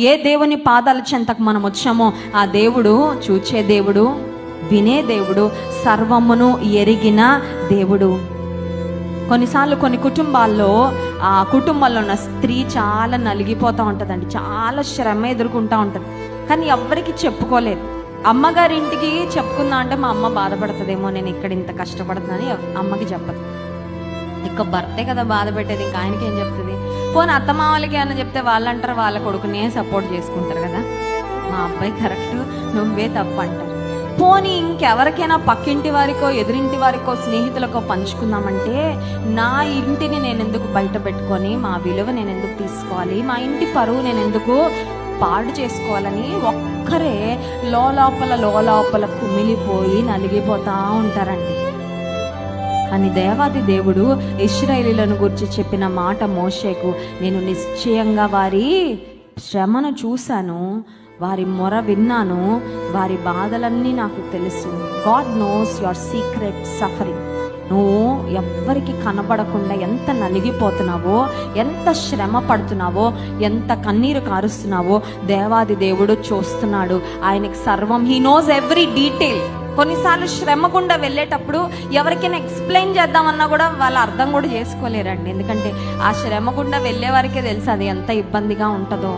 ఏ దేవుని పాదాల చెంతకు మనం వచ్చామో ఆ దేవుడు చూచే దేవుడు వినే దేవుడు సర్వమును ఎరిగిన దేవుడు. కొన్నిసార్లు కొన్ని కుటుంబాల్లో ఆ కుటుంబంలో ఉన్న స్త్రీ చాలా నలిగిపోతూ ఉంటుందండి. చాలా శ్రమ ఎదుర్కొంటూ ఉంటుంది. కానీ ఎవ్వరికి చెప్పుకోలేదు. అమ్మగారి ఇంటికి చెప్పుకుందా అంటే మా అమ్మ బాధపడుతుందేమో నేను ఇక్కడ ఇంత కష్టపడుతున్నానని అమ్మకి చెప్పదు. ఇక భర్తే కదా బాధ పెట్టేది ఇంకా ఆయనకి ఏం చెప్తుంది? పోనీ అత్తమామలకి అని చెప్తే వాళ్ళంటారు వాళ్ళ కొడుకునే సపోర్ట్ చేసుకుంటారు కదా? మా అబ్బాయి కరెక్ట్ నువ్వే తప్పు అంటారు. పోనీ ఇంకెవరికైనా పక్కింటి వారికో ఎదురింటి వారికో స్నేహితులకో పంచుకుందామంటే నా ఇంటిని నేను ఎందుకు బయట పెట్టుకొని మా విలువ నేను ఎందుకు తీసుకోవాలి మా ఇంటి పరువు నేను ఎందుకు పాడు చేసుకోవాలని ఒక్కరే లోపల లోపల కుమిలిపోయి నలిగిపోతూ ఉంటారండి. అని దేవాది దేవుడు ఇస్రాయేలీలను గురించి చెప్పిన మాట మోషేకు నేను నిశ్చయంగా వారి శ్రమను చూశాను వారి మొర విన్నాను వారి బాధలన్నీ నాకు తెలుసు. God knows your secret suffering నువ్వు ఎవ్వరికి కనబడకుండా ఎంత నలిగిపోతున్నావో ఎంత శ్రమ పడుతున్నావో ఎంత కన్నీరు కారుస్తున్నావో దేవాది దేవుడు చూస్తున్నాడు. ఆయనకి సర్వం. హీ నోస్ ఎవ్రీ డీటెయిల్ కొన్నిసార్లు శ్రమ గుండా వెళ్ళేటప్పుడు ఎవరికైనా ఎక్స్ప్లెయిన్ చేద్దామన్నా కూడా వాళ్ళు అర్థం కూడా చేసుకోలేరండి. ఎందుకంటే ఆ శ్రమ గుండా వెళ్ళే వారికే తెలుసు అది ఎంత ఇబ్బందిగా ఉంటుందో.